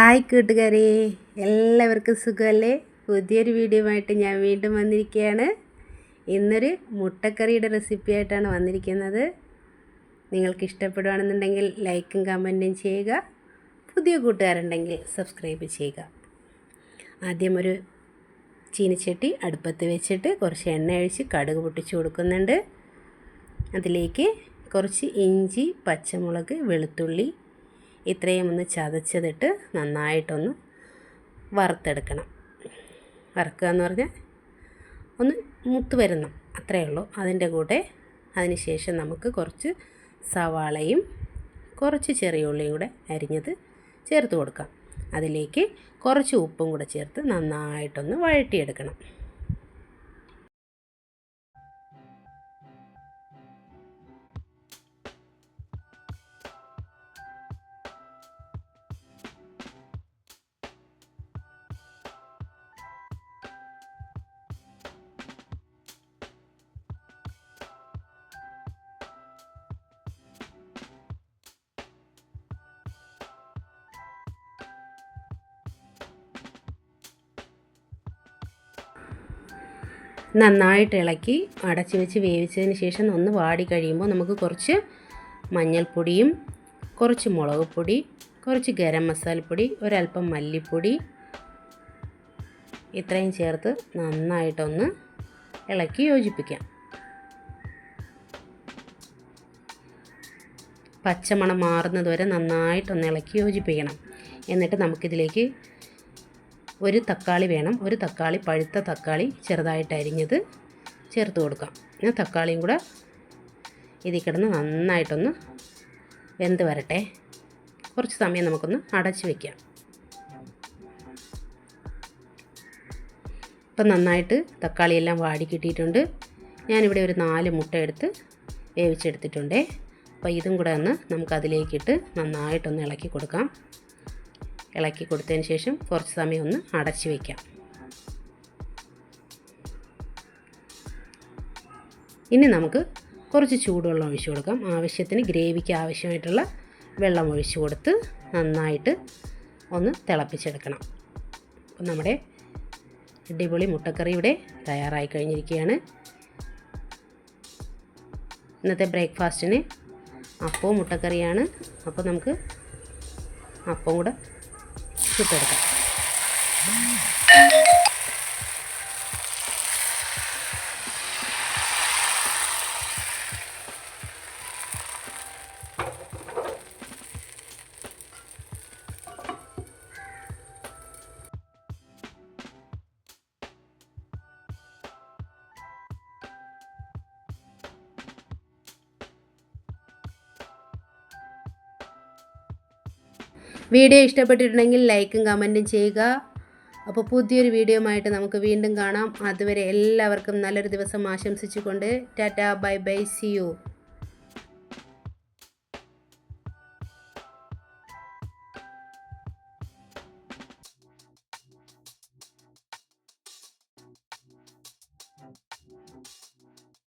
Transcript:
Hi കൂട്ടുകാരെ എല്ലാവർക്കും സുഖമല്ലേ? പുതിയൊരു വീഡിയോ ആയിട്ട് ഞാൻ വീണ്ടും വന്നിരിക്കുകയാണ്. ഇന്നൊരു മുട്ടക്കറിയുടെ റെസിപ്പി ആയിട്ടാണ് വന്നിരിക്കുന്നത്. നിങ്ങൾക്ക് ഇഷ്ടപ്പെടുകയാണെന്നുണ്ടെങ്കിൽ ലൈക്കും കമന്റും ചെയ്യുക. പുതിയ കൂട്ടുകാരുണ്ടെങ്കിൽ സബ്സ്ക്രൈബ് ചെയ്യുക. ആദ്യം ഒരു ചീനിച്ചട്ടി അടുപ്പത്ത് വെച്ചിട്ട് കുറച്ച് എണ്ണ ഒഴിച്ച് കടുക് പൊട്ടിച്ച് കൊടുക്കുന്നുണ്ട്. അതിലേക്ക് കുറച്ച് ഇഞ്ചി പച്ചമുളക് വെളുത്തുള്ളി ഇത്രയും ഒന്ന് ചതച്ചതിട്ട് നന്നായിട്ടൊന്ന് വറുത്തെടുക്കണം. വറുക്കുക എന്ന് പറഞ്ഞാൽ ഒന്ന് മുത്ത് വരുന്ന അത്രയേ ഉള്ളൂ. അതിന്റെ കൂടെ അതിന് ശേഷം നമുക്ക് കുറച്ച് സവാളയും കുറച്ച് ചെറിയ ഉള്ളിയും കൂടെ അരിഞ്ഞത് ചേർത്ത് കൊടുക്കാം. അതിലേക്ക് കുറച്ച് ഉപ്പും കൂടെ ചേർത്ത് നന്നായിട്ടൊന്ന് വഴറ്റിയെടുക്കണം. നന്നായിട്ട് ഇളക്കി അടച്ചു വെച്ച് വേവിച്ചതിന് ശേഷം ഒന്ന് വാടി കഴിയുമ്പോൾ നമുക്ക് കുറച്ച് മഞ്ഞൾപ്പൊടിയും കുറച്ച് മുളക് പൊടി കുറച്ച് ഗരം മസാലപ്പൊടി ഒരല്പം മല്ലിപ്പൊടി ഇത്രയും ചേർത്ത് നന്നായിട്ടൊന്ന് ഇളക്കി യോജിപ്പിക്കാം. പച്ചമണം മാറുന്നതുവരെ നന്നായിട്ടൊന്ന് ഇളക്കി യോജിപ്പിക്കണം. എന്നിട്ട് നമുക്കിതിലേക്ക് ഒരു തക്കാളി വേണം. ഒരു തക്കാളി പഴുത്ത തക്കാളി ചെറുതായിട്ട് അരിഞ്ഞത് ചേർത്ത് കൊടുക്കാം. ഞാൻ തക്കാളിയും കൂടെ ഇതിൽ കിടന്ന് നന്നായിട്ടൊന്ന് വെന്ത് വരട്ടെ. കുറച്ച് സമയം നമുക്കൊന്ന് അടച്ച് വയ്ക്കാം ഇപ്പം നന്നായിട്ട് തക്കാളിയെല്ലാം വാടി കിട്ടിയിട്ടുണ്ട്. ഞാനിവിടെ ഒരു നാല് മുട്ട എടുത്ത് വേവിച്ചെടുത്തിട്ടുണ്ടേ. അപ്പോൾ ഇതും കൂടെ ഒന്ന് നമുക്കതിലേക്കിട്ട് നന്നായിട്ടൊന്ന് ഇളക്കി കൊടുക്കാം. ഇളക്കി കൊടുത്തതിന് ശേഷം കുറച്ച് സമയം ഒന്ന് അടച്ചു വയ്ക്കാം ഇനി നമുക്ക് കുറച്ച് ചൂടുവെള്ളം ഒഴിച്ചു കൊടുക്കാം. ആവശ്യത്തിന് ഗ്രേവിക്ക് ആവശ്യമായിട്ടുള്ള വെള്ളം ഒഴിച്ചു കൊടുത്ത് നന്നായിട്ട് ഒന്ന് തിളപ്പിച്ചെടുക്കണം. അപ്പം നമ്മുടെ അടിപൊളി മുട്ടക്കറി ഇവിടെ തയ്യാറായി കഴിഞ്ഞിരിക്കുകയാണ്. ഇന്നത്തെ ബ്രേക്ക്ഫാസ്റ്റിന് അപ്പവും മുട്ടക്കറിയാണ്. അപ്പോൾ നമുക്ക് അപ്പം കൂടെ ചുട്ടെടുക്കാം വീഡിയോ ഇഷ്ടപ്പെട്ടിട്ടുണ്ടെങ്കിൽ ലൈക്കും കമന്റും ചെയ്യുക. അപ്പോൾ പുതിയൊരു വീഡിയോ ആയിട്ട് നമുക്ക് വീണ്ടും കാണാം. അതുവരെ എല്ലാവർക്കും നല്ലൊരു ദിവസം ആശംസിച്ചുകൊണ്ട് tata bye bye see you.